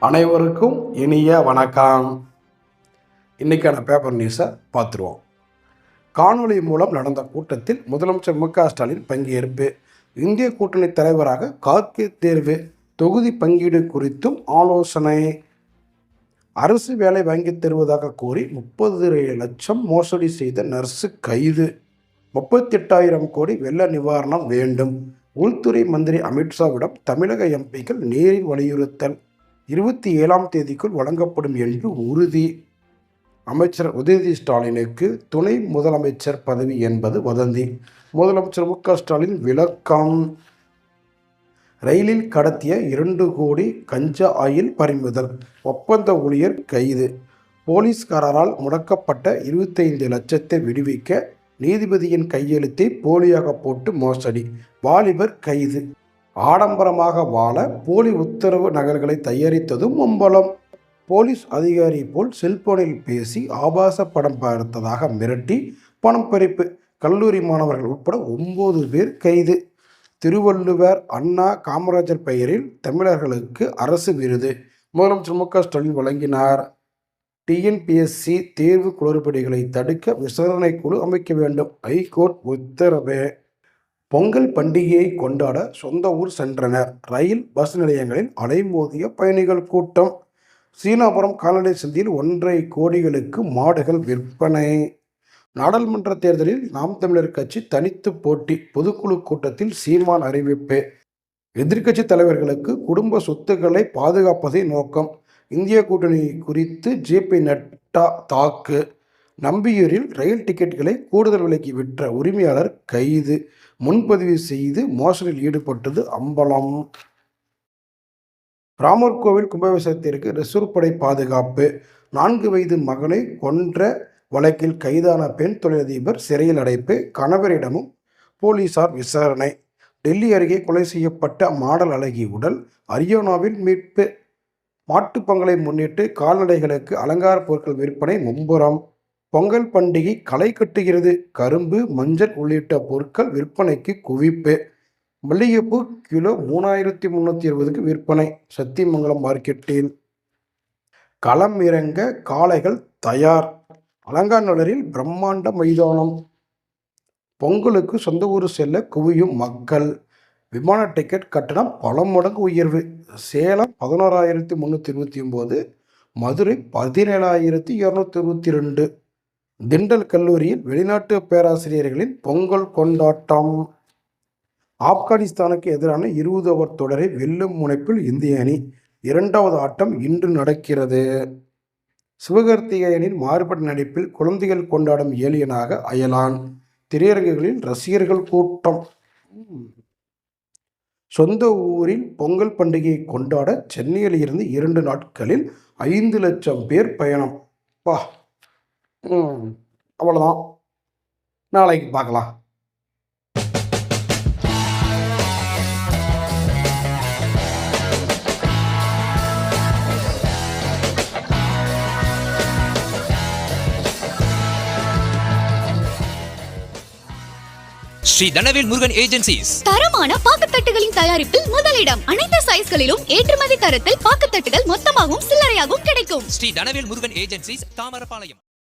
அனைவருக்கும் இனிய வணக்கம். இன்னைக்கான பேப்பர் நியூஸை பார்த்துருவோம். காணொளி மூலம் நடந்த கூட்டத்தில் முதலமைச்சர் மு க ஸ்டாலின் பங்கேற்பு. இந்திய கூட்டணி தலைவராக கார்கே தேர்வு. தொகுதி பங்கீடு குறித்தும் ஆலோசனை. அரசு வேலை வாங்கித் தருவதாக கூறி முப்பது லட்சம் மோசடி செய்த நர்ஸு கைது. முப்பத்தெட்டாயிரம் கோடி வெள்ள நிவாரணம் வேண்டும். உள்துறை மந்திரி அமித்ஷாவிடம் தமிழக எம்பிக்கள் நேரில் வலியுறுத்தல். இருபத்தி ஏழாம் தேதிக்குள் வழங்கப்படும் என்று உறுதி. அமைச்சர் உதயநிதி ஸ்டாலினுக்கு துணை முதலமைச்சர் பதவி என்பது வதந்தி. முதலமைச்சர் மு க ஸ்டாலின் விளக்கம். ரயிலில் கடத்திய இரண்டு கோடி கஞ்சா ஆயில் பறிமுதல். ஒப்பந்த ஊழியர் கைது. போலீஸ்காரரால் முடக்கப்பட்ட இருபத்தைந்து லட்சத்தை விடுவிக்க நீதிபதியின் கையெழுத்தை போலியாக போட்டு மோசடி. வாலிபர் கைது. ஆடம்பரமாக வாழ போலி உத்தரவு நகல்களை தயாரித்ததும் அம்பலம் போலீஸ் அதிகாரி போல் செல்போனில் பேசி ஆபாச படம் பார்த்ததாக மிரட்டி பணம் பறிப்பு. கல்லூரி மாணவர்கள் உட்பட ஒன்பது பேர் கைது. திருவள்ளுவர் அண்ணா காமராஜர் பெயரில் தமிழர்களுக்கு அரசு விருது. முதலமைச்சர் மு க ஸ்டாலின் வழங்கினார். டிஎன்பிஎஸ்சி தேர்வு குளறுபடிகளை தடுக்க விசாரணை குழு அமைக்க வேண்டும். ஹைகோர்ட் உத்தரவு. பொங்கல் பண்டிகையை கொண்டாட சொந்த ஊர் சென்றனர். ரயில் பஸ் நிலையங்களில் அலைமோதிய பயணிகள் கூட்டம். சீனாபுரம் கால்நடை சந்தையில் ஒன்றரை கோடிகளுக்கு மாடுகள் விற்பனை. நாடாளுமன்ற தேர்தலில் நாம் தமிழர் கட்சி தனித்து போட்டி. பொதுக்குழு கூட்டத்தில் சீமான் அறிவிப்பு. எதிர்க்கட்சி தலைவர்களுக்கு குடும்ப சொத்துக்களை பாதுகாப்பதே நோக்கம். இந்திய கூட்டணி குறித்து ஜேபி நட்டா தாக்கு. நம்பியூரில் ரயில் டிக்கெட்டுகளை கூடுதல் விலைக்கு விற்ற உரிமையாளர் கைது. முன்பதிவு செய்து மோசடியில் ஈடுபட்டது அம்பலம். ராமர் கோவில் கும்பாபிஷேகத்திற்கு ரிசர்வ் படை பாதுகாப்பு. நான்கு வயது மகனை கொன்ற வழக்கில் கைதான பெண் தொழிலதிபர் சிறையில் அடைப்பு கணவரிடமும் போலீசார் விசாரணை. டெல்லி அருகே கொலை செய்யப்பட்ட மாடல் அழகி உடல் ஹரியானாவில் மீட்பு. மாட்டுப்பொங்கலை முன்னிட்டு கால்நடைகளுக்கு அலங்கார பொருட்கள் விற்பனை மும்புறம் பொங்கல் பண்டிகை களை கட்டுகிறது. கரும்பு மஞ்சள் உள்ளிட்ட பொருட்கள் விற்பனைக்கு குவிப்பு. மல்லிகைப்பூ கிலோ மூணாயிரத்தி முந்நூற்றி இருபதுக்கு விற்பனை. சத்தியமங்கலம் மார்க்கெட்டில். களம் இறங்க காளைகள் தயார். அலங்காநல்லரில் பிரம்மாண்ட மைதானம். பொங்கலுக்கு சொந்த ஊர் செல்ல குவியும் மக்கள். விமான டிக்கெட் கட்டணம் பல மடங்கு உயர்வு. சேலம் பதினோராயிரத்தி முந்நூற்றி இருபத்தி ஒம்பது மதுரை பதினேழாயிரத்தி இரநூத்தி இருபத்தி ரெண்டு. திண்டல் கல்லூரியில் வெளிநாட்டு பேராசிரியர்களின் பொங்கல் கொண்டாட்டம். ஆப்கானிஸ்தானுக்கு எதிரான இருபது ஓவர் தொடரை வெல்லும் முனைப்பில் இந்திய அணி இரண்டாவது ஆட்டம் இன்று நடக்கிறது. சிவகார்த்திகேயனின் மாறுபட்ட நடிப்பில் குழந்தைகள் கொண்டாடும் ஏலியனாக அயலான். திரையரங்குகளில் ரசிகர்கள் கூட்டம். சொந்த ஊரில் பொங்கல் பண்டிகையை கொண்டாட சென்னையில் இருந்து இரண்டு நாட்களில் ஐந்து லட்சம் பேர் பயணம். பா ம், அவ்வளோதான் நாளைக்கு பார்க்கலாம். ஸ்ரீ தனவேல் முருகன் ஏஜென்சிஸ். தரமான பாக்குத்தட்டுகளின் தயாரிப்பில் முதலிடம். அனைத்து சைஸ்களிலும் ஏற்றுமதி தரத்தில் பாக்குத்தட்டுகள் மொத்தமாகவும் சில்லறையாகவும் கிடைக்கும். ஸ்ரீ தனவேல் முருகன் ஏஜென்சிஸ் தாமரபாளையம்.